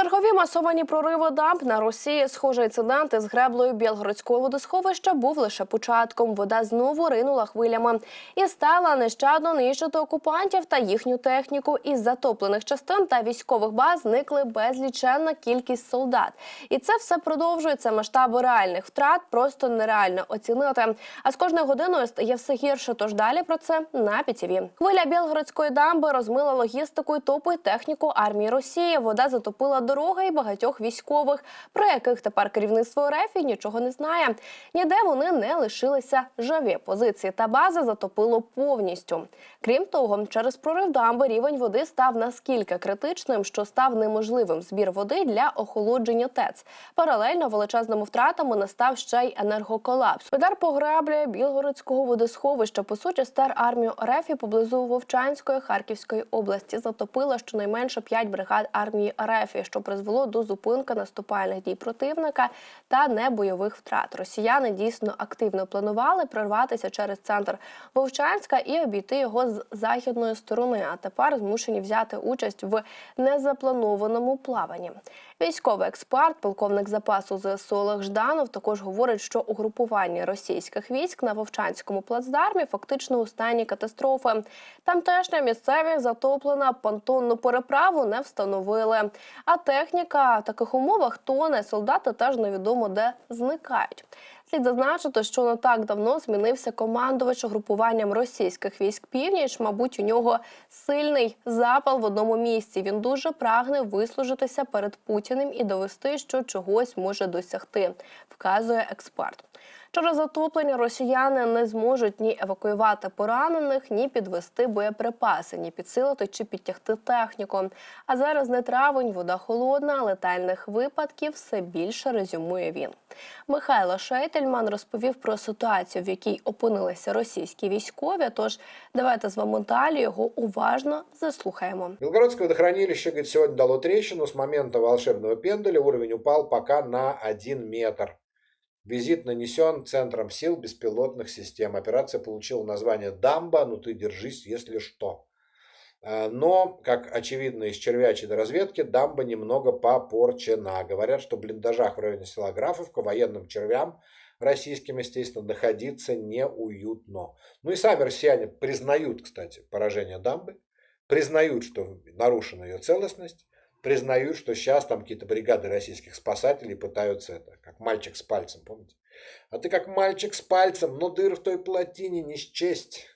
Чергові масовані прориви дамб на Росії. Схожий інцидент із греблею Білгородського водосховища був лише початком. Вода знову ринула хвилями і стала нещадно нищити окупантів та їхню техніку. Із затоплених частин та військових баз зникли безліченна кількість солдат. І це все продовжується. Масштаби реальних втрат просто нереально оцінити. А з кожною годиною стає все гірше. Тож далі про це на ПІТІВІ. Хвиля Білгородської дамби розмила логістику і топи техніку армії Росії. Вода затопила дороги і багатьох військових, про яких тепер керівництво РФ нічого не знає. Ніде вони не лишилися живі. Позиції та бази затопило повністю. Крім того, через прорив дамби рівень води став наскільки критичним, що став неможливим збір води для охолодження ТЕЦ. Паралельно величезними втратами настав ще й енергоколапс. Удар по греблі Білгородського водосховища по суті стар армію РФ і поблизу Вовчанської Харківської області затопила щонайменше 5 бригад армії РФ, що призвело до зупинки наступальних дій противника та небойових втрат. Росіяни дійсно активно планували прорватися через центр Вовчанська і обійти його з західної сторони. А тепер змушені взяти участь в незапланованому плаванні. Військовий експерт, полковник запасу ЗСУ Олег Жданов, також говорить, що угрупування російських військ на Вовчанському плацдармі фактично у стані катастрофи. Тамтешня місцевість затоплена понтонну переправу не встановили. А техніка в таких умовах тоне, солдати теж невідомо де зникають. Слід зазначити, що не так давно змінився командувач угрупуванням російських військ північ. Мабуть, у нього сильний запал в одному місці. Він дуже прагне вислужитися перед Путіним і довести, що чогось може досягти, вказує експерт. Через затоплення росіяни не зможуть ні евакуювати поранених, ні підвести боєприпаси, ні підсилити чи підтягти техніку. А зараз не травень, вода холодна, летальних випадків все більше резюмує він. Михайло Шейтельман розповів про ситуацію, в якій опинилися російські військові. Тож давайте з вами далі його уважно заслухаємо. Белгородское водохранилище, говорит, сегодня дало трещину. С момента волшебного пенделя уровень упал пока на 1 метр. Визит нанесен Центром сил беспилотных систем. Операция получила название «Дамба», ну ты держись, если что. Э, Но, как очевидно из червячей разведки, дамба немного попорчена. Говорят, что в блиндажах в районе села Графовка военным червям российским, естественно, находиться неуютно. Ну и сами россияне признают, кстати, поражение дамбы, признают, что нарушена ее целостность, признают, что сейчас там какие-то бригады российских спасателей пытаются это, как мальчик с пальцем, помните? А ты как мальчик с пальцем, но дыр в той плотине не счесть.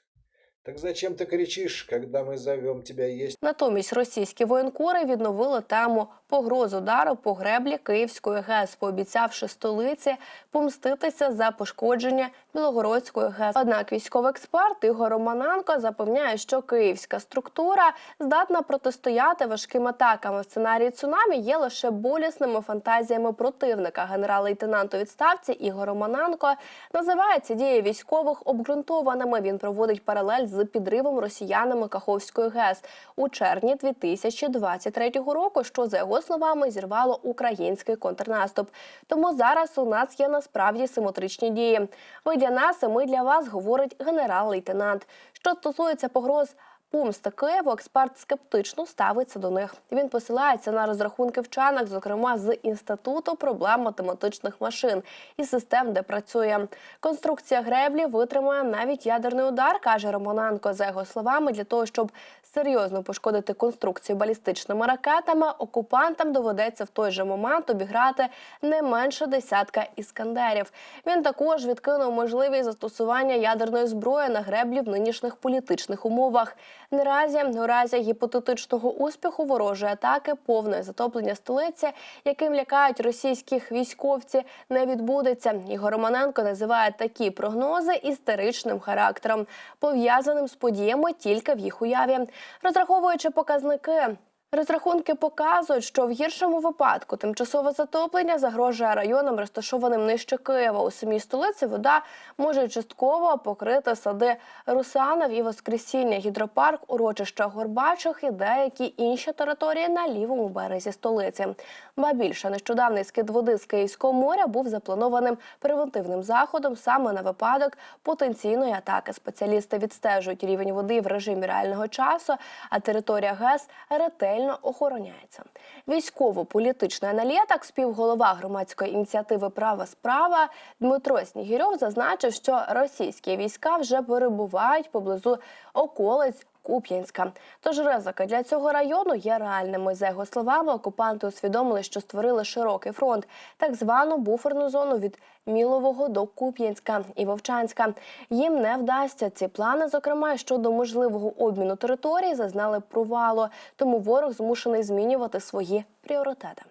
Так зачем ты кричишь, когда мы зовем тебя есть? Натомість російські воєнкори відновили тему погроз удару по греблі Київської ГЕС, пообіцявши столиці помститися за пошкодження Білогородської ГЕС. Однак військовий експерт Ігор Романенко запевняє, що київська структура здатна протистояти важким атакам. В сценарії цунамі є лише болісними фантазіями противника. Генерал-лейтенант у відставці Ігор Романенко називає ці дії військових обґрунтованими. Він проводить паралель з підривом росіянами Каховської ГЕС у червні 2023 року, що за його словами зірвало український контрнаступ. Тому зараз у нас є насправді симетричні дії. Ви для нас, і ми для вас, говорить генерал-лейтенант. Що стосується погроз. Помсти Києву експерт скептично ставиться до них. Він посилається на розрахунки вчених, зокрема з інституту проблем математичних машин і систем, де працює. Конструкція греблі витримує навіть ядерний удар, каже Романенко. За його словами, для того, щоб серйозно пошкодити конструкцію балістичними ракетами, окупантам доведеться в той же момент обіграти не менше десятка іскандерів. Він також відкинув можливість застосування ядерної зброї на греблі в нинішніх політичних умовах. Наразі, у разі гіпотетичного успіху ворожої атаки, повне затоплення столиці, яким лякають російських військовці, не відбудеться. Ігор Романенко називає такі прогнози істеричним характером, пов'язаним з подіями тільки в їх уяві, розраховуючи показники. Розрахунки показують, що в гіршому випадку тимчасове затоплення загрожує районам, розташованим нижче Києва. У самій столиці вода може частково покрити сади Русанов і Воскресіння, гідропарк, урочища Горбачих і деякі інші території на лівому березі столиці. Ба більше нещодавний скид води з Київського моря був запланованим превентивним заходом саме на випадок потенційної атаки. Спеціалісти відстежують рівень води в режимі реального часу, а територія ГЕС ретельно ретельно охороняється. Військово-політичний аналітик, співголова громадської ініціативи Права справа Дмитро Снігірьов зазначив, що російські війська вже перебувають поблизу околиць. Куп'янська. Тож ризики для цього району є реальними. За його словами, окупанти усвідомили, що створили широкий фронт, так звану буферну зону від Мілового до Куп'янська і Вовчанська. Їм не вдасться ці плани, зокрема щодо можливого обміну території, зазнали провалу. Тому ворог змушений змінювати свої пріоритети.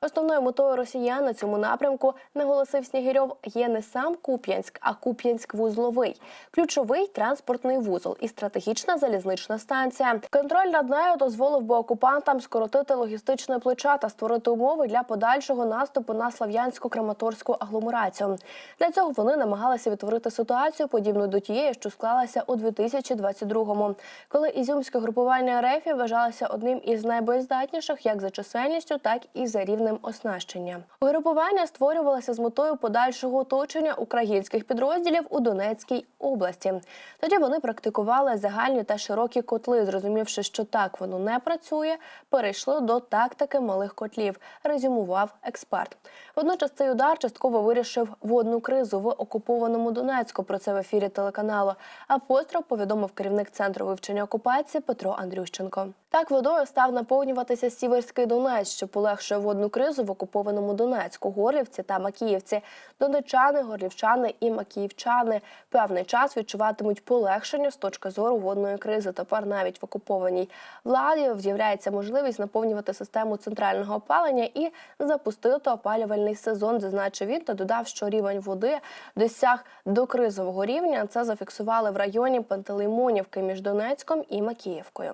Основною метою росіян на цьому напрямку, наголосив Снігирьов, є не сам Куп'янськ, а Куп'янськ-вузловий, ключовий транспортний вузол і стратегічна залізнична станція. Контроль над нею дозволив би окупантам скоротити логістичне плече та створити умови для подальшого наступу на слав'янсько-краматорську агломерацію. Для цього вони намагалися відтворити ситуацію, подібну до тієї, що склалася у 2022-му, коли ізюмське групування РФ вважалося одним із найбоєздатніших як за чисельністю, так і за рівнем оснащення. Угрупування створювалося з метою подальшого оточення українських підрозділів у Донецькій області. Тоді вони практикували загальні та широкі котли, зрозумівши, що так воно не працює, перейшли до тактики малих котлів, резюмував експерт. Водночас цей удар частково вирішив водну кризу в окупованому Донецьку. Про це в ефірі телеканалу. Апостроф повідомив керівник центру вивчення окупації Петро Андрющенко. Так водою став наповнюватися Сіверський Донець, що полегшує водну кризу в окупованому Донецьку, Горлівці та Макіївці. Донечани, горлівчани і макіївчани певний час відчуватимуть полегшення з точки зору водної кризи. Тепер навіть в окупованій владі з'являється можливість наповнювати систему центрального опалення і запустити опалювальний сезон, зазначив він та додав, що рівень води досяг до кризового рівня. Це зафіксували в районі Пантелеймонівки між Донецьком і Макіївкою.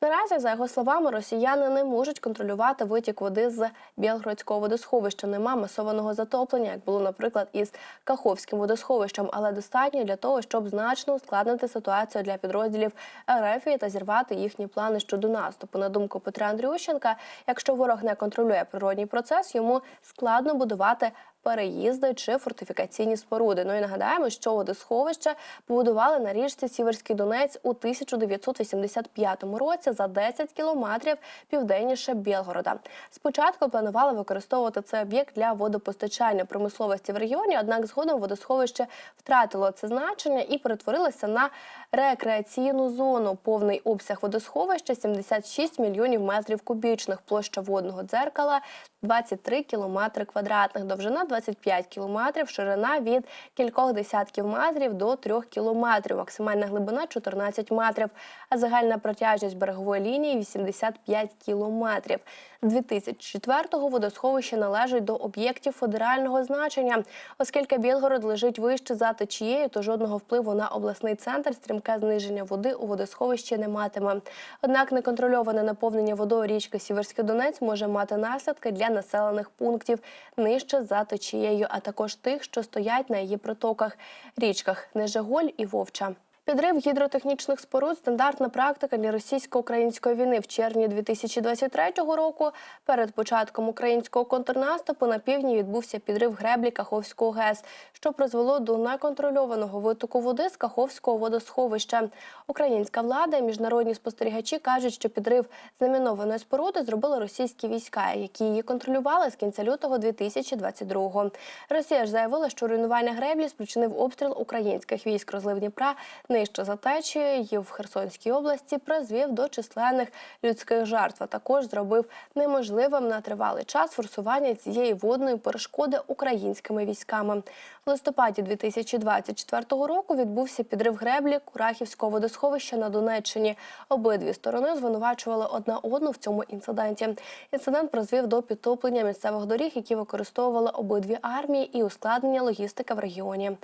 Наразі, за його словами, росіяни не можуть контролювати витік води з Білгородського водосховища. Нема масованого затоплення, як було, наприклад, із Каховським водосховищем, але достатньо для того, щоб значно ускладнити ситуацію для підрозділів РФ та зірвати їхні плани щодо наступу. На думку Петра Андрющенка, якщо ворог не контролює природній процес, йому складно будувати переїзди чи фортифікаційні споруди. Ну і нагадаємо, що водосховище побудували на річці Сіверський Донець у 1985 році за 10 кілометрів південніше Білгорода. Спочатку планували використовувати цей об'єкт для водопостачання промисловості в регіоні, однак згодом водосховище втратило це значення і перетворилося на рекреаційну зону. Повний обсяг водосховища 76 мільйонів метрів кубічних, площа водного дзеркала 23 кілометри квадратних, довжина 25 кілометрів, ширина від кількох десятків метрів до 3 кілометрів, максимальна глибина 14 метрів, а загальна протяжність берегової лінії 85 кілометрів. З 2004-го водосховище належить до об'єктів федерального значення, оскільки Білгород лежить вище за течією, то жодного впливу на обласний центр стрімке зниження води у водосховищі не матиме. Однак неконтрольоване наповнення водою річки Сіверський Донець може мати наслідки для населених пунктів нижче за течією, а також тих, що стоять на її протоках, річках Нежеголь і Вовча. Підрив гідротехнічних споруд стандартна практика для російсько-української війни в червні 2023 року. Перед початком українського контрнаступу на півдні відбувся підрив греблі Каховського ГЕС, що призвело до неконтрольованого витоку води з Каховського водосховища. Українська влада і міжнародні спостерігачі кажуть, що підрив замінованої споруди зробили російські війська, які її контролювали з кінця лютого 2022-го. Росія ж заявила, що руйнування греблі спричинив обстріл українських військ розлив Дніпра нижче за течією в Херсонській області призвів до численних людських жертв. А також зробив неможливим на тривалий час форсування цієї водної перешкоди українськими військами. В листопаді 2024 року відбувся підрив греблі Курахівського водосховища на Донеччині. Обидві сторони звинувачували одна одну в цьому інциденті. Інцидент призвів до підтоплення місцевих доріг, які використовували обидві армії, і ускладнення логістики в регіоні.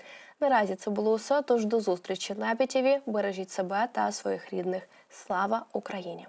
Наразі це було усе. Тож до зустрічі на ПІТІВІ. Бережіть себе та своїх рідних. Слава Україні!